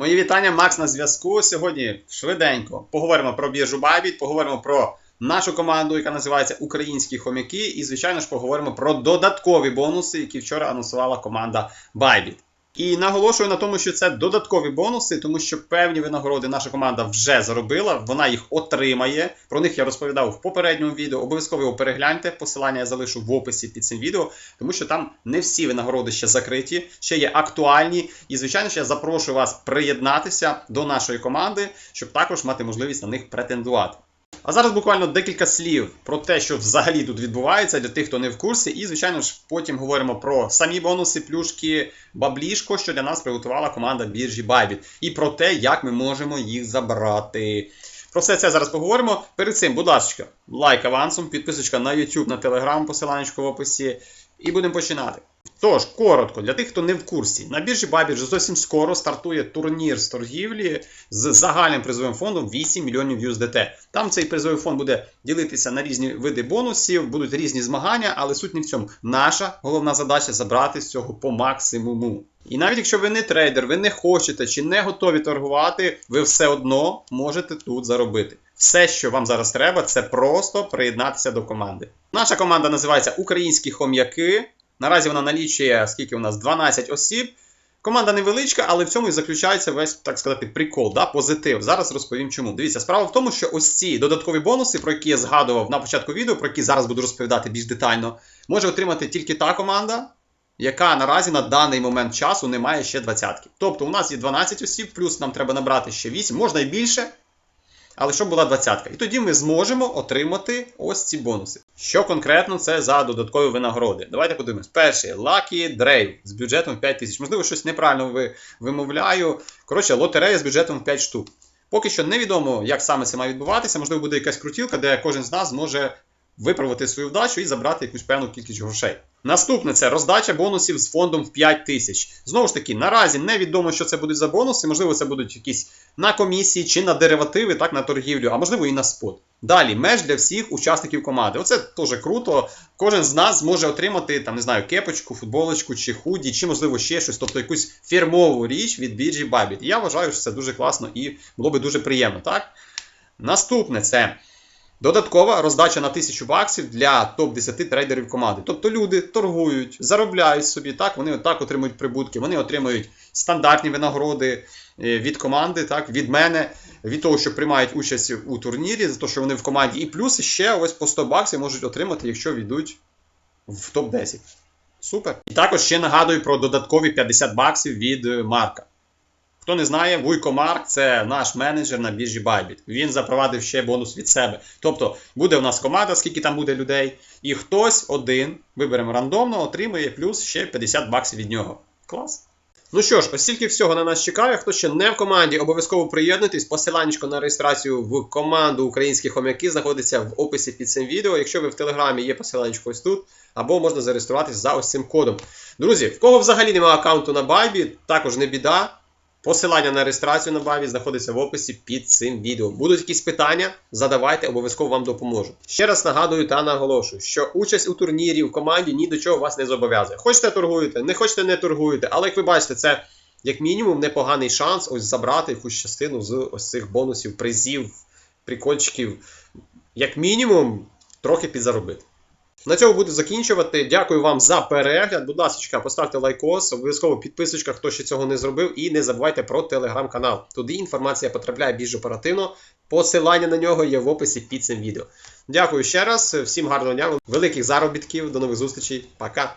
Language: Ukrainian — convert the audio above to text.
Мої вітання, Макс на зв'язку. Сьогодні швиденько поговоримо про біржу Bybit, поговоримо про нашу команду, яка називається Українські хомяки, і, звичайно ж, поговоримо про додаткові бонуси, які вчора анонсувала команда Bybit. І наголошую на тому, що це додаткові бонуси, тому що певні винагороди наша команда вже заробила, вона їх отримає. Про них я розповідав в попередньому відео. Обов'язково його перегляньте. Посилання я залишу в описі під цим відео, тому що там не всі винагороди ще закриті, ще є актуальні. І, звичайно, я запрошую вас приєднатися до нашої команди, щоб також мати можливість на них претендувати. А зараз буквально декілька слів про те, що взагалі тут відбувається для тих, хто не в курсі. І, звичайно ж, потім говоримо про самі бонуси, плюшки, баблішко, що для нас приготувала команда біржі Bybit. І про те, як ми можемо їх забрати. Про все це зараз поговоримо. Перед цим, будь ласка, лайк авансом, підписочка на YouTube, на Telegram, посиланнячко в описі. І будемо починати. Тож, коротко, для тих, хто не в курсі, на біржі вже зовсім скоро стартує турнір з торгівлі з загальним призовим фондом 8 мільйонів USDT. Там цей призовий фонд буде ділитися на різні види бонусів, будуть різні змагання, але суть не в цьому. Наша головна задача забрати з цього по максимуму. І навіть якщо ви не трейдер, ви не хочете чи не готові торгувати, ви все одно можете тут заробити. Все, що вам зараз треба, це просто приєднатися до команди. Наша команда називається Українські хом'яки. Наразі вона налічує, скільки у нас 12 осіб. Команда невеличка, але в цьому і заключається весь, так сказати, прикол, да, позитив. Зараз розповім чому. Дивіться, справа в тому, що ось ці додаткові бонуси, про які я згадував на початку відео, про які зараз буду розповідати більш детально, може отримати тільки та команда, яка наразі на даний момент часу не має ще двадцятки. Тобто у нас є 12 осіб, плюс нам треба набрати ще 8, можна і більше. Але щоб була двадцятка. І тоді ми зможемо отримати ось ці бонуси. Що конкретно це за додаткові винагороди? Давайте подивимось. Перший Lucky Drive з бюджетом 5 тисяч. Можливо, щось неправильно вимовляю. Коротше, лотерея з бюджетом 5 штук. Поки що невідомо, як саме це має відбуватися. Можливо, буде якась крутілка, де кожен з нас зможе виправити свою вдачу і забрати якусь певну кількість грошей. Наступне це роздача бонусів з фондом в 5 тисяч. Знову ж таки, наразі невідомо, що це будуть за бонуси. Можливо, це будуть якісь на комісії чи на деривативи, так на торгівлю, а можливо і на спот. Далі меж для всіх учасників команди. Оце теж круто. Кожен з нас зможе отримати там, не знаю, кепочку, футболочку чи худі, чи можливо ще щось, тобто якусь фірмову річ від біржі Bybit. Я вважаю, що це дуже класно і було би дуже приємно, так? Наступне це додаткова роздача на 1000 баксів для топ-10 трейдерів команди. Тобто люди торгують, заробляють собі, так, вони отак отримують прибутки, вони отримують стандартні винагороди е, від команди, так, від мене, від того, що приймають участь у турнірі, за те, що вони в команді, і плюс ще ось по 100 баксів можуть отримати, якщо війдуть в топ-10. Супер. І також ще нагадую про додаткові 50 баксів від Марка. Хто не знає, Вуйко Марк це наш менеджер на біржі Bybit. Він запровадив ще бонус від себе. Тобто буде у нас команда, скільки там буде людей, і хтось один, виберемо рандомно, отримує плюс ще 50 баксів від нього. Клас. Ну що ж, ось стільки всього на нас чекає. Хто ще не в команді, обов'язково приєднуйтесь. Посиланнячко на реєстрацію в команду Українські хомяки знаходиться в описі під цим відео. Якщо ви в Телеграмі є посиланнячко ось тут, або можна зареєструватись за ось цим кодом. Друзі, в кого взагалі немає аккаунту на Bybit, також не біда. Посилання на реєстрацію на Bybit знаходиться в описі під цим відео. Будуть якісь питання, задавайте, обов'язково вам допоможу. Ще раз нагадую та наголошую, що участь у турнірі в команді ні до чого вас не зобов'язує. Хочете торгуєте, не хочете не торгуєте, але як ви бачите, це як мінімум непоганий шанс ось забрати якусь частину з ось цих бонусів, призів, прикольчиків. Як мінімум, трохи підзаробити. На цьому буду закінчувати. Дякую вам за перегляд. Будь ласка, поставте лайкос, обов'язково підписочка, хто ще цього не зробив. І не забувайте про телеграм-канал. Туди інформація потрапляє більш оперативно. Посилання на нього є в описі під цим відео. Дякую ще раз, всім гарного дня, великих заробітків, до нових зустрічей. Пока!